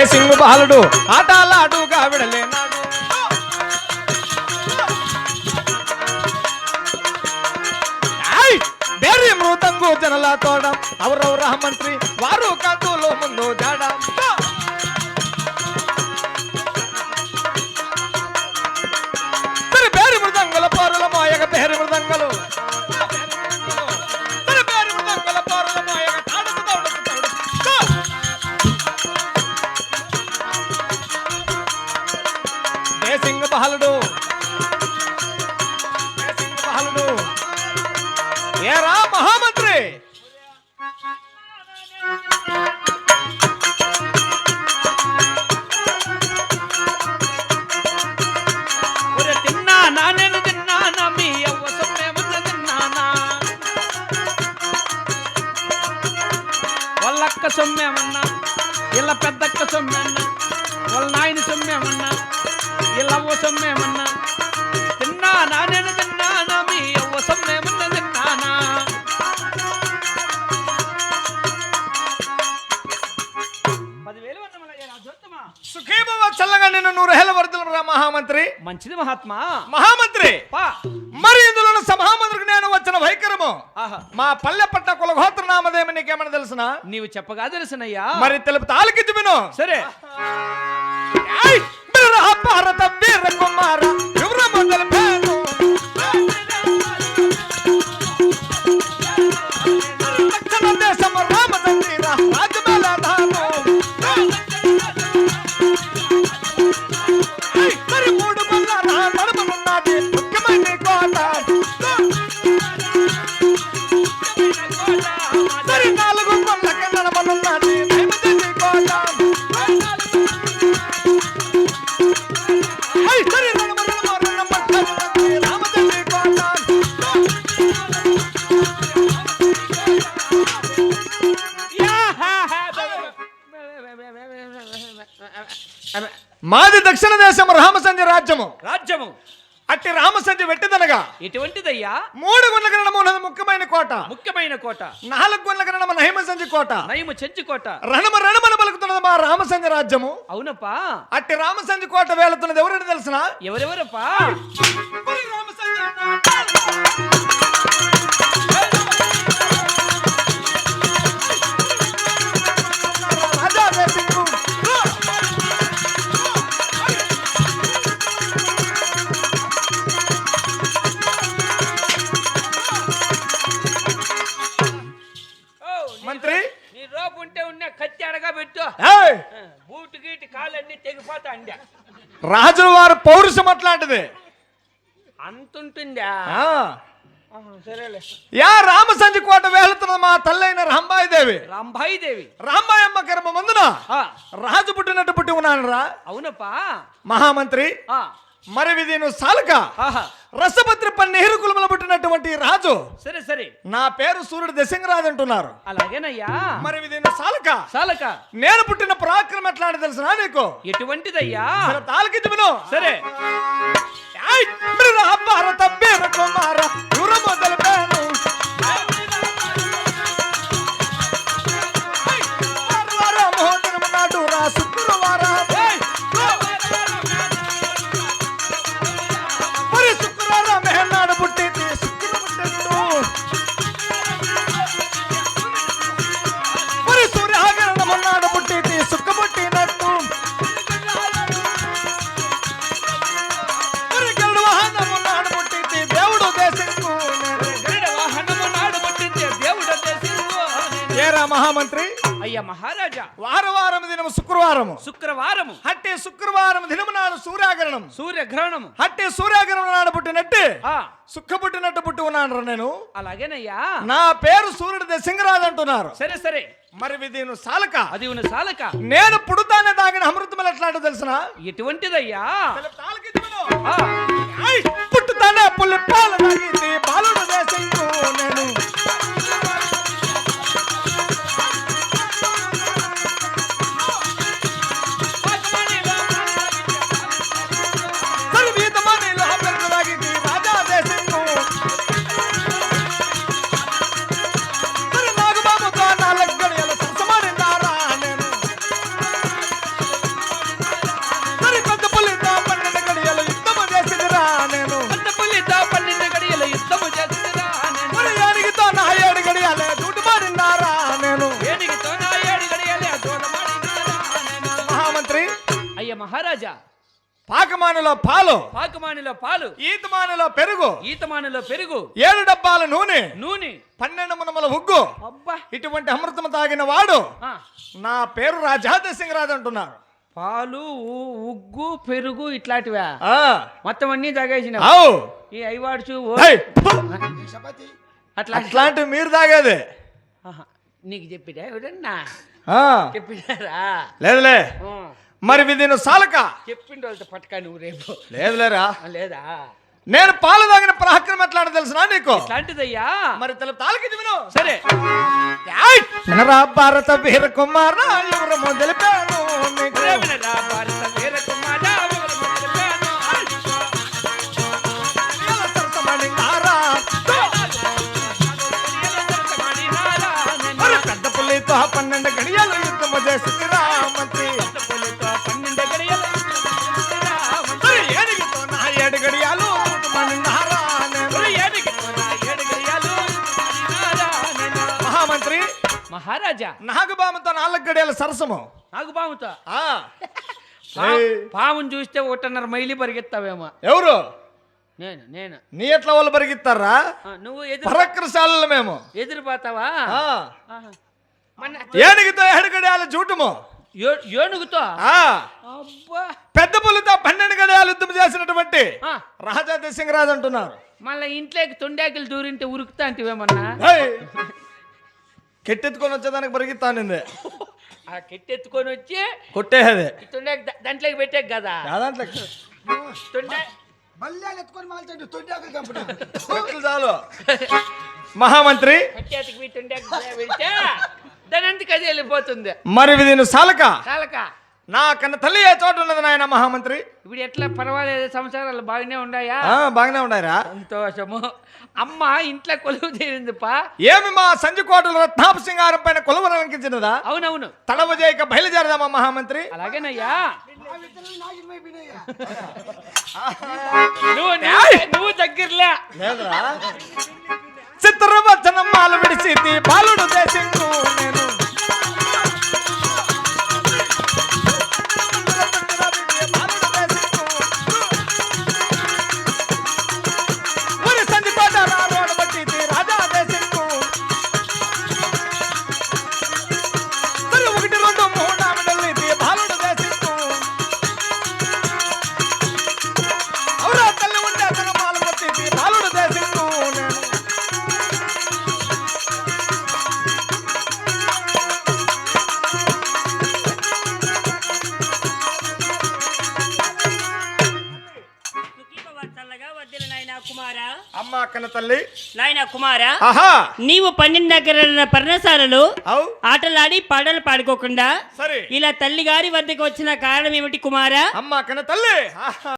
దేశింగు బాలుడు ఆటలాడుగా విడలేనాడు ఏయ్! మృతంగు జనలా తోడం అవరవరా మంత్రి వారు కందులో ముందు జాడ బహలుడు బహలుడు ఏరా మహామంత్రి? వాళ్ళక్క సొమ్మేమన్నా ఇలా పెద్దక్క సొమ్మేమన్నా వాళ్ళ నాయన సొమ్మేమన్నా ఇలా అవ్వ సొమ్మేమన్నా తిన్నానా? నేను తిన్నానా? మీ అవ్వ సొమ్మేమన్న తిన్నానా సుఖీభవ చల్లగా నిన్ను నూరేళ్ళ వరదలు రా మహామంత్రి. మంచిది మహాత్మా. మహామంత్రి! మరి ఇందులో సభామంత్రికి నేను వచ్చిన వైఖరము. మా పల్లె పట్ట కులగోత్ర నామదేమి నీకేమైనా తెలుసునా? నీవు చెప్పగా తెలుసునయ్యా. మరి తెలుపు తాలికిచ్చి విను సరే! వీర భారత మాది దక్షిణ దేశం రామసంజ రాజ్యము. రాజ్యము. అట్టి రామసంజ వెట్టిదనగా ఎటువంటిదయ్యా? మూడు గుండ్ల ఉన్నది ముఖ్యమైన కోట. ముఖ్యమైన కోట. నాలుగు గుండ్ల గణమ నహిమసంజి కోట. నయము చెంచు కోట. రణమ రణమన పలుకుతున్నది మా రామసంజ రాజ్యము. అవునప్పా. అట్టి రామసంజి కోట వేలుతున్నది ఎవరైనా తెలిసిన? ఎవరెవరప్పా? మంత్రి? నీ రోపు ఉంటే ఉన్న కత్తి అడగా పెట్టు. ఏయ్! ఆ, బూటు గీటి కాళ్ళన్నీ తెగిపోతా అండి రాజుల వారి పౌరుషం అట్లాంటిది. అంతుంటుందా? సరేలే. యా రామసంజి కోట వేలుతున్నది మా తల్లైన రాంబాయి దేవి రాంబాయి దేవి రాంబాయి అమ్మ కర్మ మందున? రాజు పుట్టినట్టు పుట్టి ఉన్నాను రా అవునప్పా. మహామంత్రి మరి ఇది నువ్వు సాలక పని నెహ్రు కులములో పుట్టినటువంటి రాజు. సరే సరే. నా పేరు సూర్యుడు దశంగరాజు అంటున్నారు. అలాగేనయ్యా. మరి ఇది నువ్వు సాలక. చాలక నేను పుట్టిన పరాక్రమం ఎట్లా అని తెలుసునా నీకు? ఎటువంటిదయ్యా? విను. సరే. భారత వీర కుమార యుర మొదలు అయ్యా మహారాజా. వారవారం దినము శుక్రవారము. శుక్రవారము. హట్టి శుక్రవారం దినము నాడు సూర్యాగరణం సూర్యగ్రహణము. హట్టి సూర్యాగరణం నాడు పుట్టినట్టు. ఆ, సుఖ పుట్టినట్టు పుట్టి ఉన్నాను నేను. అలాగేనయ్యా. నా పేరు సూర్యుడు దశంగరాజు అంటున్నారు. సరే సరే. మరి నువ్వు సాలక? అది ఉన్న సాలక. నేను పుడుతానే తాగిన అమృతం ఎట్లాంటో తెలుసునా? ఎటువంటిదయ్యా! పుట్టుతానే పుల్లి పాలు తాగింది పాకమానులో పాలు. పాకమానిలో పాలు. ఈతమానులో పెరుగు. ఈతమానిలో పెరుగు. ఏడు డబ్బాల నూనె. నూనె. పన్నెండు మునమల ఉగ్గు. అబ్బా. ఇటువంటి అమృతం తాగిన వాడు నా పేరు రాజాద సింగ్ రాజు అంటున్నారు. పాలు ఉ- ఉగ్గు పెరుగు ఇట్లాంటివా? ఆ, మొత్తం అన్ని తాగేసిన ఈ ఐవాడ్చు అట్లా అట్లాంటివి మీరు తాగేది. నీకు చెప్పిరా ఎవరన్నా? ఆ, చెప్పినారా? లేదులే. మరి విధిను సాలక. చెప్పిండు వాళ్ళతో పట్టుకా నువ్వు రేపు. లేదులేరా? ఆ, లేదా? నేను పాలు తాగిన పరాక్రమం ఎట్లా తెలుసునా నీకు? ఇట్లాంటిదయ్యా మరి తెలుపు తాలకి సరే! వినరా భారత వీర కుమార భారత వీర కుమార వివరము తెలిపాను. ఎలా సరసమణి మహామంత్రి మహారాజా. నాగబామతో నాలుగు గడియాల సరసము. నాకు పాముతో ఆ. పాముని చూస్తే ఒకటిన్నర మైలి పరిగెత్తావేమో. ఎవరు? నేను నేను. నీ ఎట్లా వాళ్ళు పరిగెత్తారా? నువ్వు ఎదురు పరక్రశాలలో మేము. ఎదురుపోతావా ఏనుగుతో ఏడు గడియాల జూటము ఏ- ఏనుగుతో? పెద్ద పులితో పన్నెండు గడియాలు యుద్ధం చేసినటువంటి ఆ, రాజా సింగరాజు అంటున్నారు. మళ్ళా ఇంట్లోకి తొండాకులు దూరింటే ఉరుకుతా అంటివేమన్నా ఏయ్! కెట్టెత్తుకొని వచ్చేదానికి పరిగెత్తానింది. ఆ కెట్టెత్తుకొని వచ్చి కొట్టేది. తొండాకు దా- దాంట్లోకి పెట్టే కదా. దాంట్లో. తొండా మల్యాలు ఎత్తుకొని మాల్చండి కొట్టులు చాలు. మహామంత్రి. తొండాకు పెడితే దాని వెళ్ళిపోతుంది. మరి దీని సాలక? కాలక నా కన్న తల్లి ఏ చోట ఉన్నది నాయన మహామంత్రి? ఇప్పుడు ఎట్లా పర్వాలేదు సంసారాలు బాగానే ఉన్నాయా బాగానే ఉన్నాయిరా సంతోషము. అమ్మ ఇంట్లో కొలువు తీరిందిపా ఏమి మా సంజుకోటల రత్నాప సింగారం పైన కొలువరంకించినదా అవునవును. తడవ చేయక బయలుదేరదామా మహామంత్రి? అలాగేనయ్యా. నువ్వు నువ్వు- దగ్గరలే. లేదురా. చిత్రవచనం మాలు విడిచి బాలుడు దేశంకు నేను. కుమారా? అమ్మ అక్కన తల్లి. నాయన కుమారా? ఆహా! నీవు పన్నెండు దగ్గర పర్ణశాలలో ఆటలాడి పాటలు పాడుకోకుండా సరే. ఇలా తల్లి గారి వద్దకు వచ్చిన కారణం ఏమిటి కుమారా? అమ్మ అక్కన తల్లి.